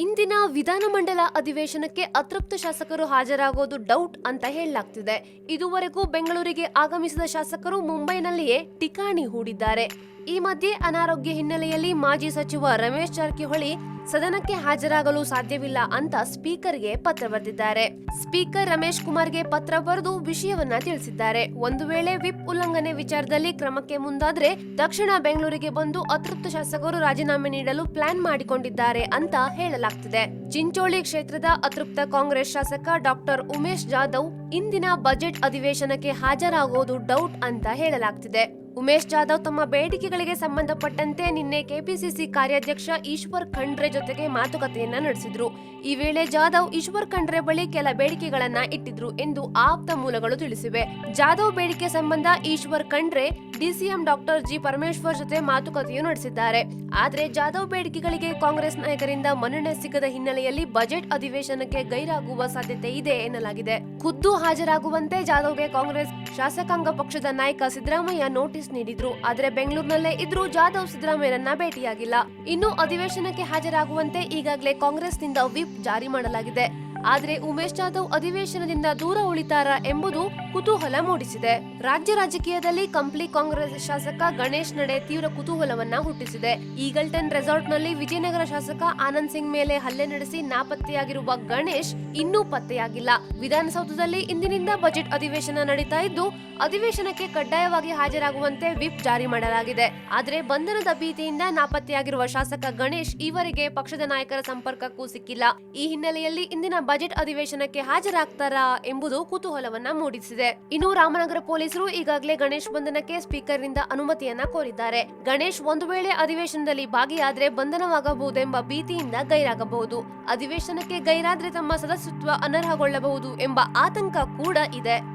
ಇಂದಿನ ವಿಧಾನಮಂಡಲ ಅಧಿವೇಶನಕ್ಕೆ ಅತೃಪ್ತ ಶಾಸಕರು ಹಾಜರಾಗೋದು ಡೌಟ್ ಅಂತ ಹೇಳಲಾಗ್ತಿದೆ. ಇದುವರೆಗೂ ಬೆಂಗಳೂರಿಗೆ ಆಗಮಿಸಿದ ಶಾಸಕರು ಮುಂಬೈನಲ್ಲಿಯೇ ಟಿಕಾಣಿ ಹೂಡಿದ್ದಾರೆ. ಈ ಮಧ್ಯೆ ಅನಾರೋಗ್ಯ ಹಿನ್ನೆಲೆಯಲ್ಲಿ ಮಾಜಿ ಸಚಿವ ರಮೇಶ್ ಜಾರಕಿಹೊಳಿ ಸದನಕ್ಕೆ ಹಾಜರಾಗಲು ಸಾಧ್ಯವಿಲ್ಲ ಅಂತ ಸ್ಪೀಕರ್ಗೆ ಪತ್ರ ಬರೆದಿದ್ದಾರೆ. ಸ್ಪೀಕರ್ ರಮೇಶ್ ಕುಮಾರ್ಗೆ ಪತ್ರ ಬರೆದು ವಿಷಯವನ್ನ ತಿಳಿಸಿದ್ದಾರೆ. ಒಂದು ವೇಳೆ ವಿಪ್ ಉಲ್ಲಂಘನೆ ವಿಚಾರದಲ್ಲಿ ಕ್ರಮಕ್ಕೆ ಮುಂದಾದ್ರೆ ದಕ್ಷಿಣ ಬೆಂಗಳೂರಿಗೆ ಬಂದು ಅತೃಪ್ತ ಶಾಸಕರು ರಾಜೀನಾಮೆ ನೀಡಲು ಪ್ಲಾನ್ ಮಾಡಿಕೊಂಡಿದ್ದಾರೆ ಅಂತ ಹೇಳಲಾಗ್ತಿದೆ. ಚಿಂಚೋಳಿ ಕ್ಷೇತ್ರದ ಅತೃಪ್ತ ಕಾಂಗ್ರೆಸ್ ಶಾಸಕ ಡಾಕ್ಟರ್ ಉಮೇಶ್ ಜಾಧವ್ ಇಂದಿನ ಬಜೆಟ್ ಅಧಿವೇಶನಕ್ಕೆ ಹಾಜರಾಗೋದು ಡೌಟ್ ಅಂತ ಹೇಳಲಾಗ್ತಿದೆ. ಉಮೇಶ್ ಜಾಧವ್ ತಮ್ಮ ಬೇಡಿಕೆಗಳಿಗೆ ಸಂಬಂಧಪಟ್ಟಂತೆ ನಿನ್ನೆ ಕೆಪಿಸಿಸಿ ಕಾರ್ಯಾಧ್ಯಕ್ಷ ಈಶ್ವರ್ ಖಂಡ್ರೆ ಜೊತೆಗೆ ಮಾತುಕತೆಯನ್ನ ನಡೆಸಿದ್ರು. ಈ ವೇಳೆ ಜಾಧವ್ ಈಶ್ವರ್ ಖಂಡ್ರೆ ಬಳಿ ಕೆಲ ಬೇಡಿಕೆಗಳನ್ನ ಇಟ್ಟಿದ್ರು ಎಂದು ಆಪ್ತ ಮೂಲಗಳು ತಿಳಿಸಿವೆ. ಜಾಧವ್ ಬೇಡಿಕೆ ಸಂಬಂಧ Eshwar Khandre, DCM doctor G Parameshwar ಜೊತೆ ಮಾತುಕತೆಯೂ ನಡೆಸಿದ್ದಾರೆ. ಆದ್ರೆ ಜಾಧವ್ ಬೇಡಿಕೆಗಳಿಗೆ ಕಾಂಗ್ರೆಸ್ ನಾಯಕರಿಂದ ಮನ್ನಣೆ ಸಿಗದ ಹಿನ್ನೆಲೆಯಲ್ಲಿ ಬಜೆಟ್ ಅಧಿವೇಶನಕ್ಕೆ ಗೈರಾಗುವ ಸಾಧ್ಯತೆ ಇದೆ ಎನ್ನಲಾಗಿದೆ. ಖುದ್ದು ಹಾಜರಾಗುವಂತೆ ಜಾಧವ್ಗೆ ಕಾಂಗ್ರೆಸ್ ಶಾಸಕಾಂಗ ಪಕ್ಷದ ನಾಯಕ ಸಿದ್ದರಾಮಯ್ಯ ನೋಟಿಸ್ ನೀಡಿದ್ರು, ಆದರೆ ಬೆಂಗಳೂರಿನಲ್ಲೇ ಇದ್ರೂ ಜಾಧವ್ ಸಿದ್ದರಾಮಯ್ಯರನ್ನ ಭೇಟಿಯಾಗಿಲ್ಲ. ಇನ್ನು ಅಧಿವೇಶನಕ್ಕೆ ಹಾಜರಾಗುವಂತೆ ಈಗಾಗಲೇ ಕಾಂಗ್ರೆಸ್ನಿಂದ ವಿಪ್ ಜಾರಿ ಮಾಡಲಾಗಿದೆ. ಆದ್ರೆ ಉಮೇಶ್ ಜಾಧವ್ ಅಧಿವೇಶನದಿಂದ ದೂರ ಉಳಿತಾರ ಎಂಬುದು ಕುತೂಹಲ ಮೂಡಿಸಿದೆ. ರಾಜ್ಯ ರಾಜಕೀಯದಲ್ಲಿ ಕಂಪ್ಲಿ ಕಾಂಗ್ರೆಸ್ ಶಾಸಕ ಗಣೇಶ್ ನಡೆ ತೀವ್ರ ಕುತೂಹಲವನ್ನ ಹುಟ್ಟಿಸಿದೆ. ಈಗಲ್ಟನ್ ರೆಸಾರ್ಟ್ನಲ್ಲಿ ವಿಜಯನಗರ ಶಾಸಕ ಆನಂದ್ ಸಿಂಗ್ ಮೇಲೆ ಹಲ್ಲೆ ನಡೆಸಿ ನಾಪತ್ತೆಯಾಗಿರುವ ಗಣೇಶ್ ಇನ್ನೂ ಪತ್ತೆಯಾಗಿಲ್ಲ. ವಿಧಾನಸೌಧದಲ್ಲಿ ಇಂದಿನಿಂದ ಬಜೆಟ್ ಅಧಿವೇಶನ ನಡೀತಾ ಇದ್ದು, ಅಧಿವೇಶನಕ್ಕೆ ಕಡ್ಡಾಯವಾಗಿ ಹಾಜರಾಗುವಂತೆ ವಿಪ್ ಜಾರಿ ಮಾಡಲಾಗಿದೆ. ಆದರೆ ಬಂಧನದ ಭೀತಿಯಿಂದ ನಾಪತ್ತೆಯಾಗಿರುವ ಶಾಸಕ ಗಣೇಶ್ ಈವರೆಗೆ ಪಕ್ಷದ ನಾಯಕರ ಸಂಪರ್ಕಕ್ಕೂ ಸಿಕ್ಕಿಲ್ಲ. ಈ ಹಿನ್ನೆಲೆಯಲ್ಲಿ ಇಂದಿನ ಬಜೆಟ್ ಅಧಿವೇಶನಕ್ಕೆ ಹಾಜರಾಗ್ತಾರಾ ಎಂಬುದು ಕುತೂಹಲವನ್ನ ಮೂಡಿಸಿದೆ. ಇನ್ನು ರಾಮನಗರ ಪೊಲೀಸರು ಈಗಾಗಲೇ ಗಣೇಶ್ ಬಂಧನಕ್ಕೆ ಸ್ಪೀಕರ್ನಿಂದ ಅನುಮತಿಯನ್ನ ಕೋರಿದ್ದಾರೆ. ಗಣೇಶ್ ಒಂದು ವೇಳೆ ಅಧಿವೇಶನದಲ್ಲಿ ಭಾಗಿಯಾದ್ರೆ ಬಂಧನವಾಗಬಹುದೆಂಬ ಭೀತಿಯಿಂದ ಗೈರಾಗಬಹುದು. ಅಧಿವೇಶನಕ್ಕೆ ಗೈರಾದ್ರೆ ತಮ್ಮ ಸದಸ್ಯತ್ವ ಅನರ್ಹಗೊಳ್ಳಬಹುದು ಎಂಬ ಆತಂಕ ಕೂಡ ಇದೆ.